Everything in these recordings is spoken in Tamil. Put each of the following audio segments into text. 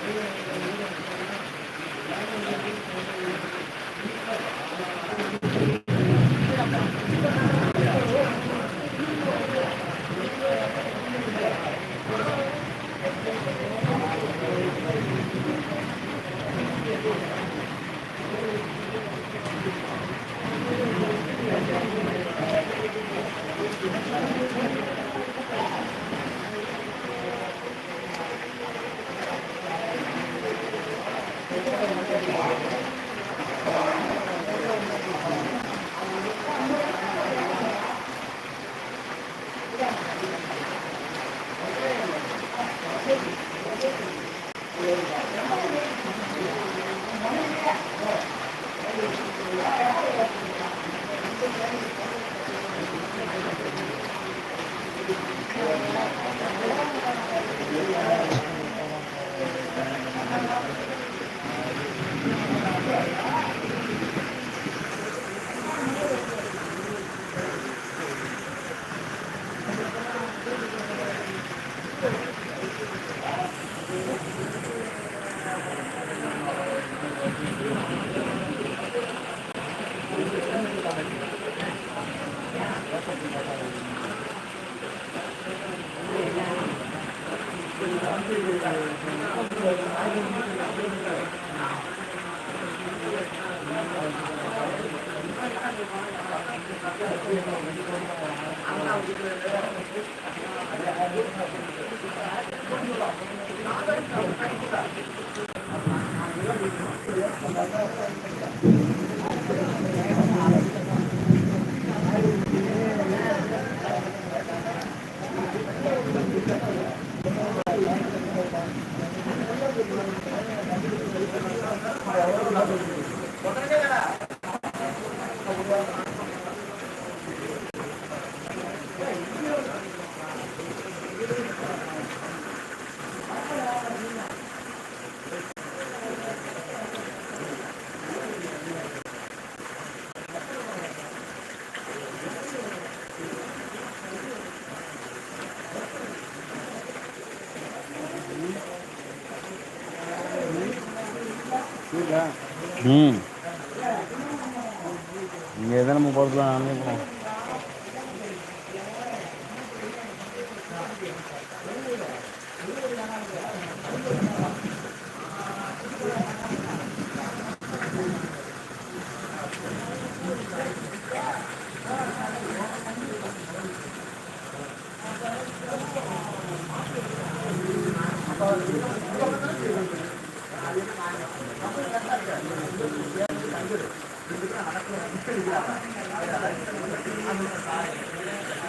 那个那个那个，然后那个那个那个一块八。ம். இங்கே தான் நம்ம போகிறதுலாம் நானே போகிறோம்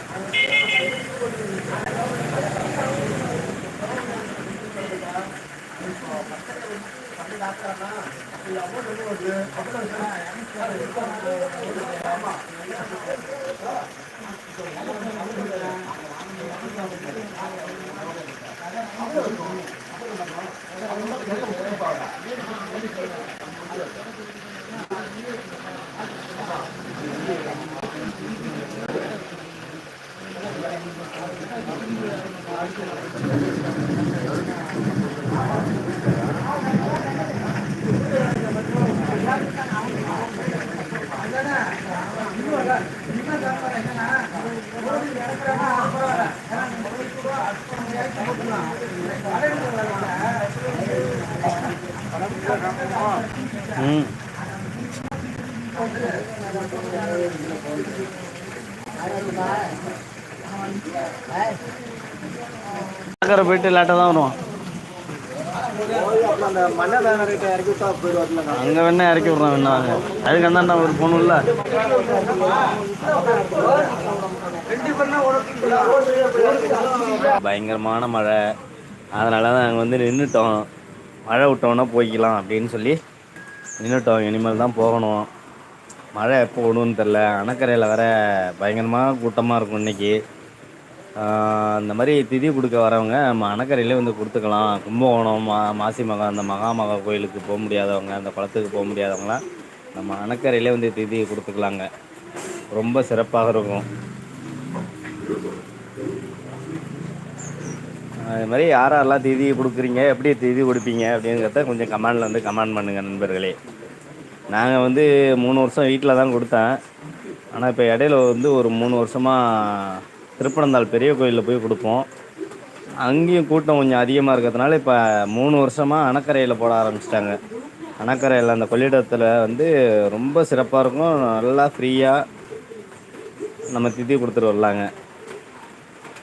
ஆ ம் பார்க்குற போயிட்டு லேட்டாக தான் வருவான். அங்கே வேணா இறக்கி விட்றோம் வேணா. வாங்க அதுக்கு அந்த ஒரு பொண்ணுல்ல பயங்கரமான மழை. அதனால தான் நாங்கள் வந்து நின்றுட்டோம் மழை விட்டோம்னா போய்க்கலாம் அப்படின்னு சொல்லி நின்றுட்டோம் இனிமேல் தான் போகணும். மழை எப்போ விடுன்னு தெரில அணக்கரையில் வேற பயங்கரமாக கூட்டமாக இருக்கும் இன்னைக்கு. இந்த அந்த மாதிரி திதி கொடுக்க வரவங்க நம்ம அணக்கரையிலே வந்து கொடுத்துக்கலாம். கும்பகோணம் மா மாசி மகா அந்த மகாமகா கோயிலுக்கு போக முடியாதவங்க அந்த குளத்துக்கு போக முடியாதவங்களாம் நம்ம அணக்கரையிலே வந்து திதி கொடுத்துக்கலாங்க. ரொம்ப சிறப்பாக இருக்கும். அது மாதிரி யார் யாரெல்லாம் திதி கொடுக்குறீங்க எப்படி திதி கொடுப்பீங்க அப்படிங்கிறத கொஞ்சம் கமெண்டில் வந்து கமெண்ட் பண்ணுங்கள் நண்பர்களே. நாங்கள் வந்து மூணு வருஷம் வீட்டில் தான் கொடுத்தேன். ஆனால் இப்போ இடையில வந்து ஒரு மூணு வருஷமாக திருப்பனந்தாள் பெரிய கோயிலில் போய் கொடுப்போம். அங்கேயும் கூட்டம் கொஞ்சம் அதிகமாக இருக்கிறதுனால இப்போ மூணு வருஷமாக அணக்கரையில் போட ஆரம்பிச்சிட்டாங்க. அணக்கரையில் அந்த கொள்ளிடத்தில் வந்து ரொம்ப சிறப்பாக இருக்கும். நல்லா ஃப்ரீயாக நம்ம திதி கொடுத்துட்டு வரலாங்க.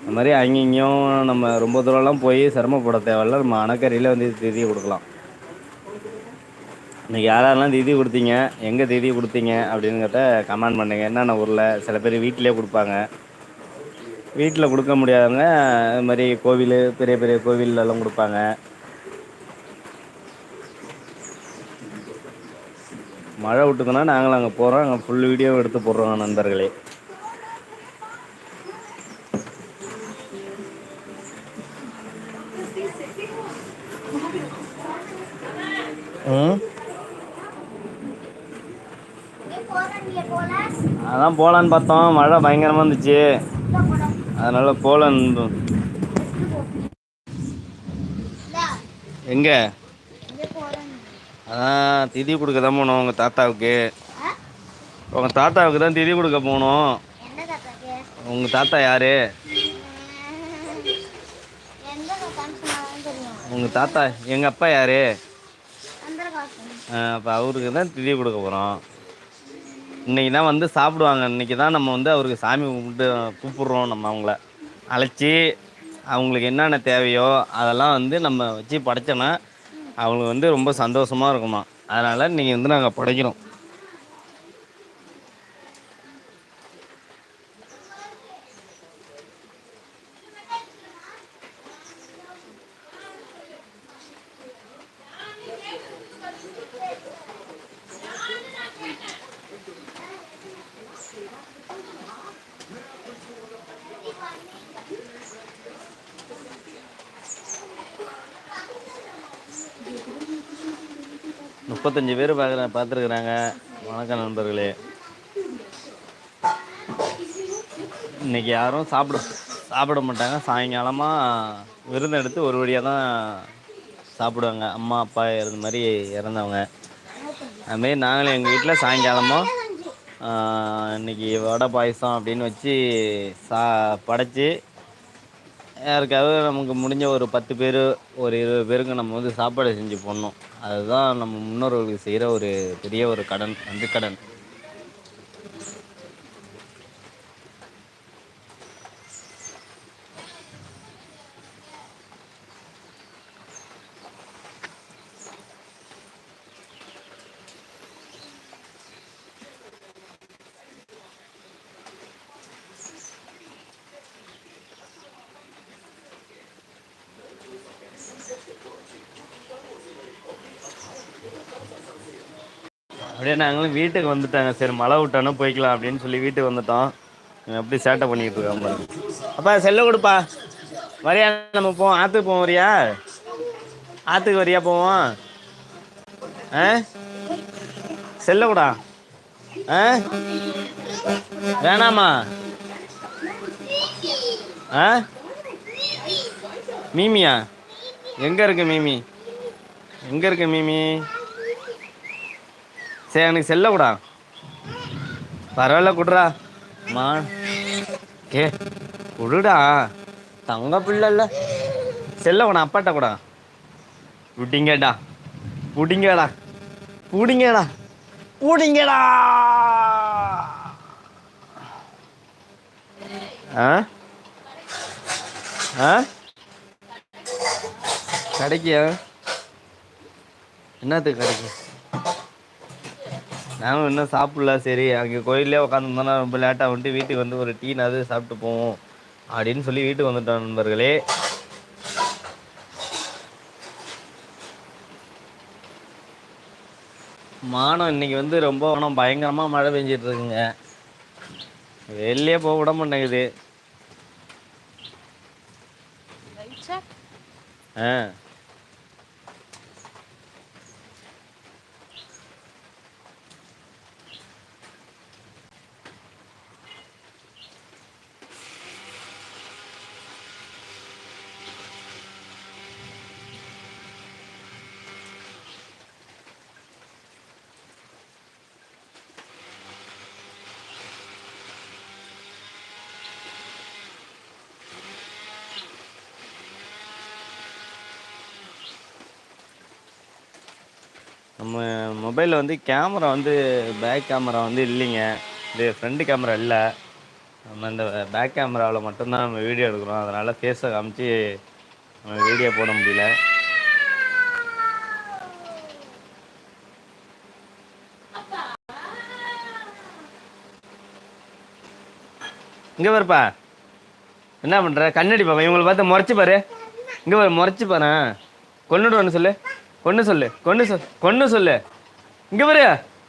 அந்த மாதிரி அங்கேயும் இங்கேயும் நம்ம ரொம்ப தூரம்லாம் போய் சிரமப்பட தேவையில்ல. நம்ம அணக்கரையில் வந்து திதி கொடுக்கலாம். இன்றைக்கி யாரெல்லாம் திதி கொடுத்தீங்க? எங்கே திதி கொடுத்தீங்க? அப்படிங்கிறத கமெண்ட் பண்ணுங்கள் என்னென்ன ஊரில்? சில பேர் வீட்டிலே கொடுப்பாங்க. வீட்டில் கொடுக்க முடியாதவங்க இது மாதிரி கோவில் பெரிய பெரிய கோவில்லலாம் கொடுப்பாங்க. மழை விட்டுதுன்னா நாங்களும் அங்கே போகிறோம் அங்கே ஃபுல் வீடியோ எடுத்து போடுறோம் நண்பர்களே. அதான் போகலான்னு பார்த்தோம். மழை பயங்கரமாக இருந்துச்சு. அதனால போகலான்னு எங்கே? அதான் திதி கொடுக்க தான் போகணும் உங்கள் தாத்தாவுக்கு. உங்கள் தாத்தாவுக்கு தான் திதி கொடுக்க போகணும் உங்கள் தாத்தா யாரு? உங்கள் தாத்தா எங்கள் அப்பா யாரு? அப்போ அவருக்கு தான் திதி கொடுக்க போகிறோம் இன்னைக்கு தான் வந்து சாப்பிடுவாங்க. இன்னைக்கு தான் நம்ம வந்து அவருக்கு சாமி கும்பிட்டு கூப்பிட்றோம் நம்ம அவங்கள. அழைச்சி அவங்களுக்கு என்னென்ன தேவையோ அதெல்லாம் வந்து நம்ம வச்சு படைச்சோன்னா அவங்களுக்கு வந்து ரொம்ப சந்தோஷமாக இருக்குமா. அதனால் இன்றைக்கி வந்து நாங்கள் படைக்கிறோம். முப்பத்தஞ்சு பேர் பார்க்குற பார்த்துருக்குறாங்க. வணக்கம் நண்பர்களே. இன்னைக்கு யாரும் சாப்பிட சாப்பிட மாட்டாங்க. சாயங்காலமாக விருந்து எடுத்து ஒரு வழியாக தான் சாப்பிடுவாங்க. அம்மா அப்பா இறந்த மாதிரி இறந்தவங்க. அதுமாரி நாங்களும் எங்கள் வீட்டில் சாயங்காலமாக இன்னைக்கு வடை பாயசம் அப்படின்னு வச்சு சா படைச்சி யாருக்காவது நமக்கு முடிஞ்ச ஒரு பத்து பேர் ஒரு இருபது பேருக்கு நம்ம வந்து சாப்பாடு செஞ்சு போடணும். அதுதான் நம்ம முன்னோர்களுக்கு செய்கிற ஒரு பெரிய ஒரு கடன் நன்றி கடன். அப்படியே நாங்களும் வீட்டுக்கு வந்துட்டாங்க. சரி மழை விட்டானே போய்க்கலாம் அப்படின்னு சொல்லி வீட்டுக்கு வந்துட்டோம். இவன் எப்படி சேட்டை பண்ணிட்டு இருக்கோம் அப்பா செல்ல கொடுப்பா. வரியா நம்ம போவோம். ஆற்றுக்கு போவோம் வரியா? ஆற்றுக்கு வரியா போவோம்? ஆ? செல்ல கூடா. ஆ? வேணாமா? ஆ? மீமியா? எங்க இருக்கு மீமி? எங்க இருக்கு மீமி? சரி எனக்கு செல்ல கூடா பரவாயில்ல குடுறா மா கே குடுடா. தங்க பிள்ளை இல்ல. செல்ல கூட அப்பாட்ட கூட. விட்டிங்கடா புடிங்கடா. புடிங்கடா. புடிங்கடா. ஆ? ஆ? கிடைக்கியா என்னத்துக்கு கிடைக்கும் நானும் இன்னும் சாப்பிடல. சரி அங்கே கோயிலே உட்காந்துருந்தோன்னா ரொம்ப லேட்டாக வந்துட்டு வீட்டுக்கு வந்து ஒரு டீனாவது சாப்பிட்டு போவோம். அப்படின்னு சொல்லி வீட்டுக்கு வந்துட்டோம் நண்பர்களே. மானம் இன்னைக்கு வந்து ரொம்ப வானம் பயங்கரமாக மழை பெஞ்சிட்டு இருக்குங்க. வெளியே போக விட மாட்டேங்குது. ஆ. நம்ம மொபைலில் வந்து கேமரா வந்து பேக் கேமரா வந்து இல்லைங்க. இது ஃப்ரண்ட் கேமரா இல்லை. நம்ம இந்த பேக் கேமராவில் மட்டும்தான் நம்ம வீடியோ எடுக்கிறோம். அதனால் ஃபேஸை காமிச்சு நம்ம வீடியோ போட முடியல. இங்கே பாருப்பா. என்ன பண்ணுற கண்ணடி பாப்பா. இவங்களை பார்த்து முறைச்சி பாரு. இங்கே பாரு முறைச்சி பாரு. கொண்டுட்டு சொல்லு. கொண்டு சொல்லு கொண்டு சொல் கொண்டு சொல்லு. இங்கே பாரு.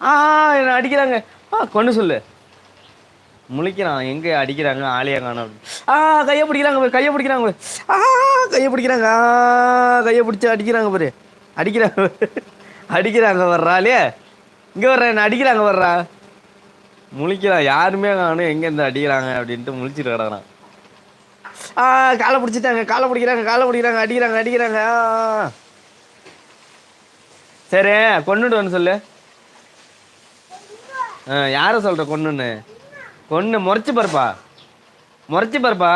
ஆ என்ன அடிக்கிறாங்க. ஆ கொண்டு சொல்லு. முழிக்கிறான். எங்கே அடிக்கிறாங்க? ஆலியா காணும். ஆ கையை பிடிக்கிறாங்க கையை பிடிக்கிறாங்க ஆ கையை பிடிக்கிறாங்க. ஆ கையை பிடிச்சி அடிக்கிறாங்க பாரு. அடிக்கிறாங்க அடிக்கிறாங்க வர்றாளே இங்கே வர்ற என்ன அடிக்கிறாங்க வர்றா முழிக்கிறான். யாருமே காணும். எங்கே இருந்து அடிக்கிறாங்க அப்படின்ட்டு முழிச்சிட்டு கிடக்குறான். ஆ காலை பிடிச்சிட்டாங்க. காலை பிடிக்கிறாங்க காலை பிடிக்கிறாங்க அடிக்கிறாங்க அடிக்கிறாங்க. ஆ. சரி கொண்டுட்டு வந்து சொல்லு. ஆ யாரை சொல்ற கொன்னுன்னு? கொண்டு முறைச்சு பாருப்பா. முறைச்சு பாருப்பா.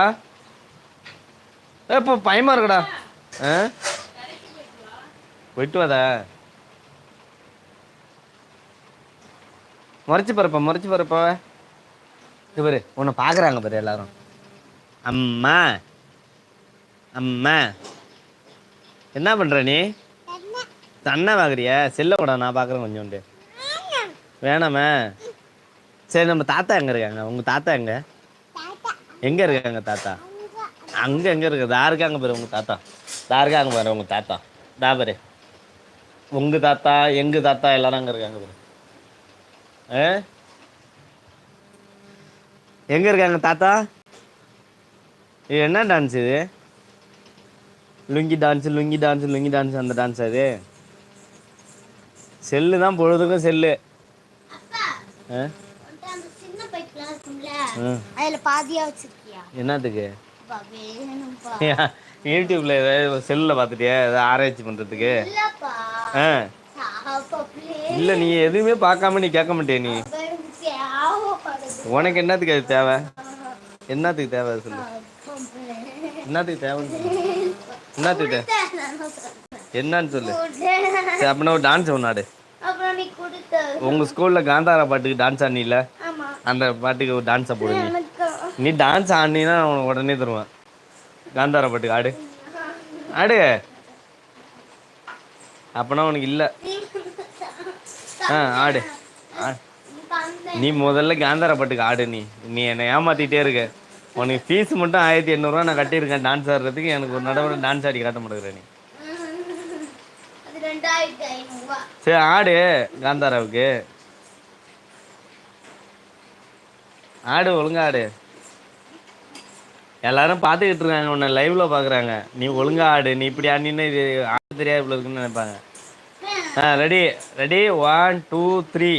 ஏ, இப்போ பயமா இருக்கடா. ஆ? போயிட்டு வாதா முறைச்சு பாருப்பா முறைச்சு பாருப்பா. இது பாரு உன்னை பார்க்குறாங்க பாரு எல்லாரும். அம்மா. அம்மா. என்ன பண்ற நீ? தண்ணா பார்க்குறியா? செல்ல கூட நான் பார்க்குறேன் கொஞ்சோண்டு. வேணாமே. சரி நம்ம தாத்தா எங்க இருக்காங்க? உங்க தாத்தா எங்க? எங்க இருக்காங்க தாத்தா? அங்க எங்க இருக்கு? தா இருக்காங்க பாரு உங்க தாத்தா. தா இருக்காங்க பாரு உங்க தாத்தா. தா பாரு. உங்க தாத்தா எங்க தாத்தா எல்லாரும் அங்க இருக்காங்க பாரு. ஆ? எங்க இருக்காங்க தாத்தா? இது என்ன டான்ஸ் இது? Lungi dance lungi dance lungi dance அந்த டான்ஸ் அது? செல்லு தான் பொழுதுக்கும் செல்லு. என்னத்துக்கு? யூடியூப்ல ஏதாவது செல்லில் பார்த்துட்டியா? ஏதாவது ஆராய்ச்சி please. இல்லை நீ எதுவுமே பார்க்காம நீ கேட்க மாட்டியா நீ. உனக்கு என்னத்துக்கு அது தேவை? என்னத்துக்கு தேவை சொல்லு. என்னத்துக்கு சொல்லு. என்னத்துக்கு தேவை என்னன்னு சொல்லு. சரி அப்படின்னா ஒரு டான்ஸ் நீ கொடுத்த. உங்கள் ஸ்கூலில் காந்தாரா பாட்டுக்கு டான்ஸ் ஆடினில? அந்த பாட்டுக்கு ஒரு டான்ஸை போடுங்க. நீ டான்ஸ் ஆடினா நான் உனக்கு உடனே தருவேன். காந்தாரா பாட்டுக்கு ஆடு. ஆடு. அப்பனா உனக்கு இல்லை. ஆ ஆடு. நீ முதல்ல காந்தாரா பாட்டுக்கு ஆடு நீ. நீ என்னை ஏமாத்திட்டே இருக்க. உனக்கு ஃபீஸ் மட்டும் ஆயிரத்தி எண்ணூறுவா நான் கட்டியிருக்கேன். டான்ஸ் ஆடுறதுக்கு எனக்கு ஒரு நடவடிக்கை டான்ஸ் ஆடி காட்ட மாட்டேங்கிற நீ. சரி ஆடு காந்தாராவுக்கு. ஆடு ஒழுங்கா ஆடு. எல்லாரும் பார்த்துக்கிட்டு இருக்காங்க உன்னை லைவ்ல பார்க்குறாங்க. நீ ஒழுங்கா ஆடு நீ இப்படி ஆடினு இது ஆடு தெரியாது இவ்வளோ இருக்குன்னு நினைப்பாங்க. ஆ ready ready one two three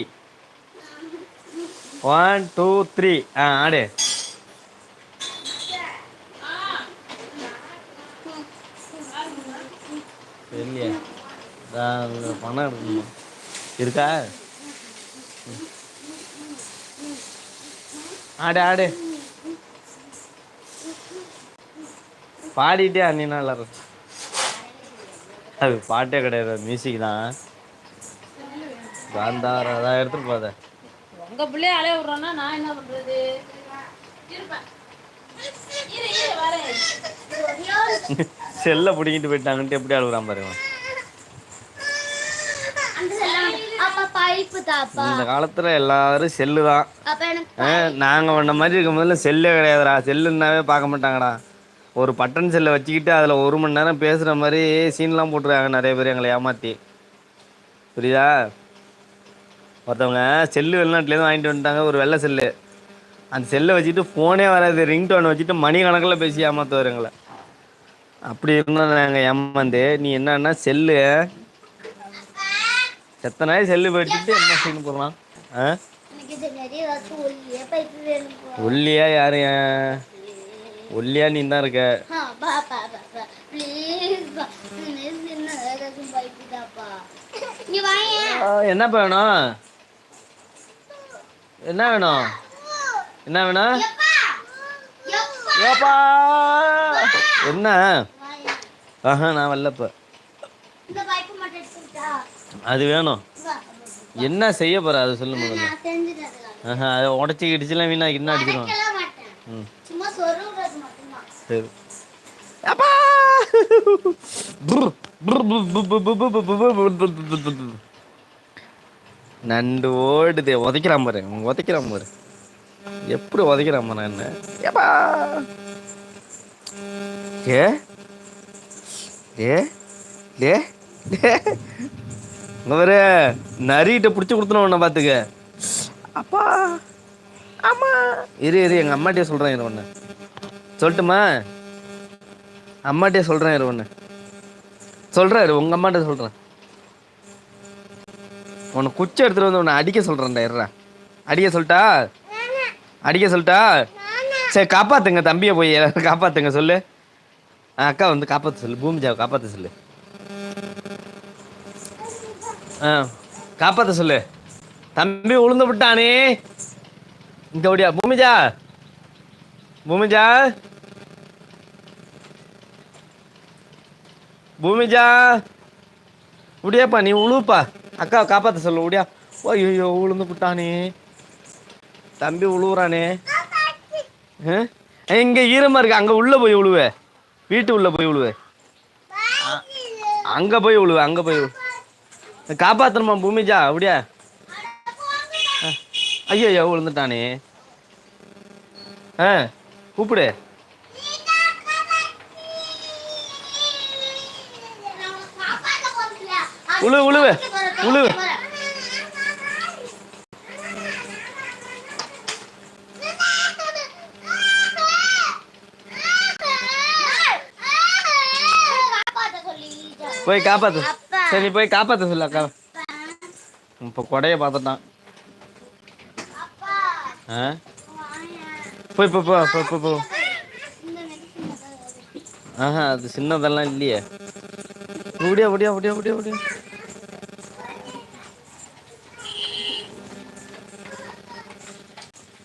one two three ஆ ஆடு இல்லையா நான் அங்க பணம் எடுக்கணுமா? இருக்கா? ஆடு ஆடு. பாடிட்டே அண்ணினா எல்லாரும் அது பாட்டே கிடையாது மியூசிக் தான். காந்தாரா தான் எடுத்துட்டு போத. உங்க பிள்ளைய அலைய விடுறோன்னா நான் என்ன பண்றது? செல்லை பிடிங்கிட்டு போயிட்டாங்கன்ட்டு எப்படி அழுகுறான் பாருங்க அந்த செல்லம் அப்பா பைப்பு தாப்பா இந்த காலத்துல எல்லாரும் செல்லு தான் நாங்கள் உன்ன மாதிரி இருக்கும் போதுல செல்லே கிடையாதுடா. செல்லுன்னாவே பார்க்க மாட்டாங்கடா. ஒரு பட்டன் செல்லை வச்சுக்கிட்டு அதில் ஒரு மணி நேரம் பேசுகிற மாதிரி சீன்லாம் போட்டுருக்காங்க நிறைய பேர் எங்களை ஏமாற்றி புரியுதா? ஒருத்தவங்க செல்லு வெளிநாட்டிலேருந்து வாங்கிட்டு வந்துட்டாங்க ஒரு வெள்ளை செல்லு. அந்த செல்லை வச்சுட்டு ஃபோனே வராது ரிங்டோனை வச்சுட்டு மணி கணக்கில் பேசி ஏமாற்றுவார் எங்களை. அப்படி இருந்தோம் நாங்கள் ஏமாந்து நீ என்னன்னா செல்லு எத்தனை செல்லு போயிட்டு என்ன செய்யணும் போடலாம் ஆ? ஒல்லியே யாரு? ஒல்லியா நீ தான் இருக்க. என்னப்பா வேணும்? என்ன வேணும்? என்ன வேணும்? ஏப்பா என்ன? ஆஹா நான் வரலப்ப இந்த பைப்பு மட்டும் எடுத்துக்கிட்டா அது வேணும் என்ன செய்ய போற அது சொல்லு முதல்ல அதை உடச்சி கிடிச்சுலாம் வீணா என்ன அடிச்சிருவான் உடைக்கலாம் மாட்டேன் ம் சும்மா சொருகிறது மட்டும்தான் சரி அப்பா நண்டு ஓடுது உதைக்கிறான் பாரு அவன் உதைக்கிறான் பாரு எப்படி உதைக்கிறான் பாரு என்ன ஏப்பா ஏ ஏ டே பாரு நரிகிட்ட பிடிச்சி கொடுத்துன உன்னை பார்த்துக்க அப்பா ஆமா இரு இரு எங்கள் அம்மாட்டே சொல்கிறேன் இரு ஒன்று சொல்லட்டுமா? அம்மாட்டே சொல்கிறேன் இரு ஒன்று சொல்கிறேன் இரு உங்கள் அம்மாட்ட சொல்கிறேன் உன்னை குச்சி எடுத்துகிட்டு வந்து உன்னை அடிக்க சொல்கிறேன்டா இருடா அடிக்க சொல்லிட்டா? அடிக்க சொல்லிட்டா? சரி காப்பாத்துங்க தம்பியை போய் காப்பாத்துங்க சொல்லு. அக்கா வந்து காப்பாற்ற சொல்லு பூமிஜாவை காப்பாற்ற சொல்லு. ஆ காப்பாற்ற சொல்லு. தம்பி உளுந்து விட்டானே. இங்க ஓடியா பூமிஜா. பூமிஜா. பூமிஜா. உடியாப்பா நீ உழுப்பா. அக்கா காப்பாத்த சொல்லு உடியா ஐயோ உளுந்து விட்டானே. தம்பி உழுவுறானே. ஆ? இங்க ஈரமா இருக்கு. அங்க உள்ள போய் உழுவ. வீட்டு உள்ள போய் உழுவே. அங்கே அங்க போய் உழுவே அங்க போய் காப்பாத்தணுமா பூமிஜா? அப்படியா? ஐயோ ஐயோ விழுந்துட்டானே. ஆ கூப்பிடு. உழு உழுவு உழுவு. போய் காப்பாத்து. சரி போய் காப்பாத்த சொல்லு அக்கா. இப்போ கொடைய பார்த்துட்டான். ஆ? போய் போ போ போ போ போ. ஆஹா அது சின்னதெல்லாம் இல்லையே. ஓடியா ஓடியா ஓடியா ஓடியா ஓடியா.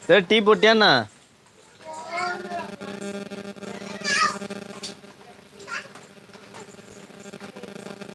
சரி டீ போட்டியாண்ணா